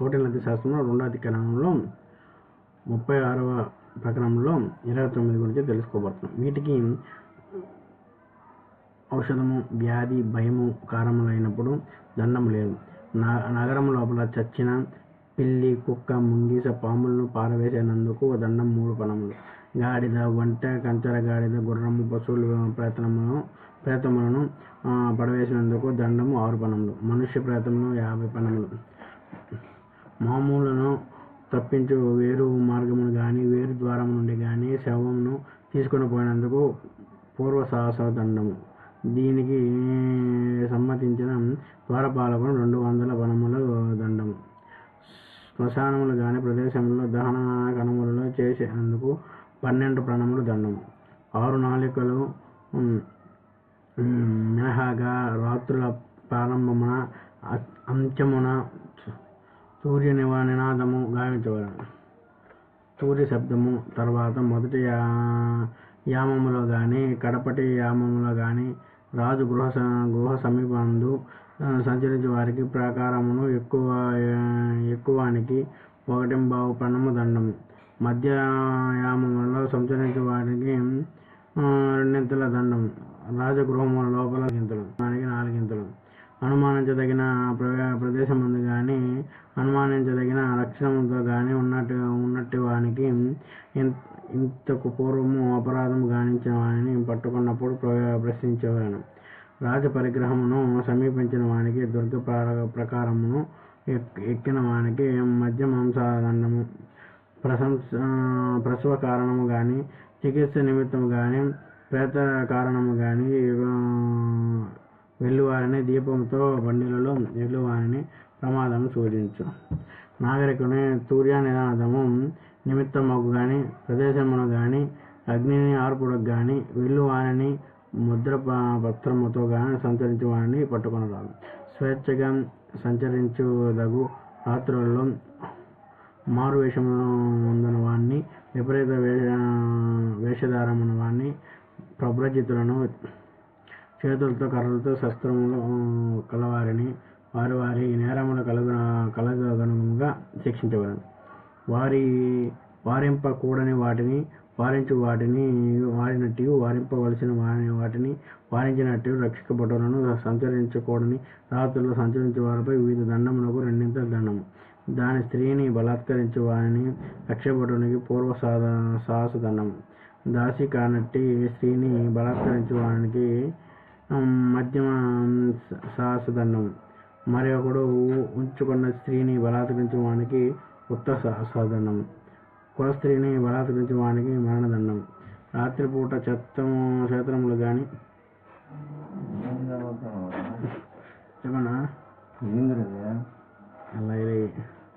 కౌటిల్య శాస్త్రంలో రెండో అధికరణంలో ముప్పై ఆరవ ప్రకరణంలో ఇరవై తొమ్మిది గురించి తెలుసుకోబడుతున్నాం. వీటికి ఔషధము వ్యాధి భయము కారములైనప్పుడు దండం లేదు. నా నగరం లోపల చచ్చిన పిల్లి కుక్క ముంగీస పాములను పారవేసినందుకు దండం మూడు పణములు గాడిద వంట కంచర గాడిద గుర్రము పశువులు ప్రేతములను ప్రేతములను పడవేసినందుకు దండము ఆరు పనములు మనుష్య ప్రేతములు యాభై పనములు మామూలును తప్పించు వేరు మార్గమును కానీ వేరు ద్వారము నుండి కానీ శవమును తీసుకొని పోయినందుకు పూర్వ దండము దీనికి సమ్మతించిన ద్వారపాలకును రెండు వందల వనముల దండము. శ్మశానములు కానీ ప్రదేశంలో దహన కణములలో చేసేందుకు పన్నెండు ప్రణములు దండము. ఆరు నాలికలు మినహాగా రాత్రుల ప్రారంభమున అంత్యమున సూర్య నినాదము గావించవలను సూర్య శబ్దము తర్వాత మొదటి యా- యామములో కానీ కడపటి యామములో కానీ రాజు గృహ స- గృహ సమీపందు సంచరించే వారికి ప్రాకారమును ఎక్కువ ఎక్కువానికి ఒకటింబావు పణము దండము. మధ్య యామములో సంచరించే వారికి రెండింతల దండం రాజగృహముల లోపల గింతలు. గాని కానీ ఉన్నట్టు ఉన్నట్టు వానికి ఇన్- ఇంతకు పూర్వము అపరాధము గానించిన వానిని పట్టుకున్నప్పుడు ప్ర- ప్రశ్నించేవాను రాజ పరిగ్రహమును సమీపించిన వానికి దుర్గ ప్రకారమును ఎక్కిన వానికి మధ్య మాంసదండము. ప్రశంస ప్రసవ కారణము కానీ చికిత్స నిమిత్తం కానీ ప్రేత కారణము కానీ వెళ్ళువారిని దీపంతో బండిలలో వెళ్ళువారిని ప్రమాదం సూచించు నాగరికుని తూర్య నినాదము నిమిత్తముకు కానీ ప్రదేశమును కానీ అగ్నిని ఆర్పుడకు కానీ వెళ్ళువారిని ముద్ర పత్రముతో కానీ సంచరించు వారిని పట్టుకొనరాదు స్వేచ్ఛగా సంచరించుదగు రాత్రుల్లో మారు వేషము ఉందని వాణ్ణి విపరీత వేష వేషధారమున వాణ్ణి ప్రభ్రజితులను చేతులతో కర్రలతో శస్త్రములు కలవారిని వారి వారి నేర ద్వారా శిక్షించవలను వారి వారింపకూడని వాటిని వారించు వాటిని వారినట్టు వారింపవలసిన వారి వాటిని వారించినట్టు రక్షించబడులను సంచరించకూడని రాత్రుల్లో సంచరించే వారిపై వివిధ దండములకు రెండింత దండము. దాని స్త్రీని బలాత్కరించు వారిని రక్షపడునికి పూర్వ సాధ సాహస దండము. దాసి కానట్టి స్త్రీని బలాత్కరించు వారికి మధ్యమ సాహస దండము. మరి ఒకడు ఉంచుకున్న స్త్రీని బలాత్కరించు వానికి ఉత్త సాహసదండం కుల స్త్రీని బలాత్కరించు వానికి మరణదండం. రాత్రిపూట చెత్తము క్షేత్రములు కానీ చెప్పనా?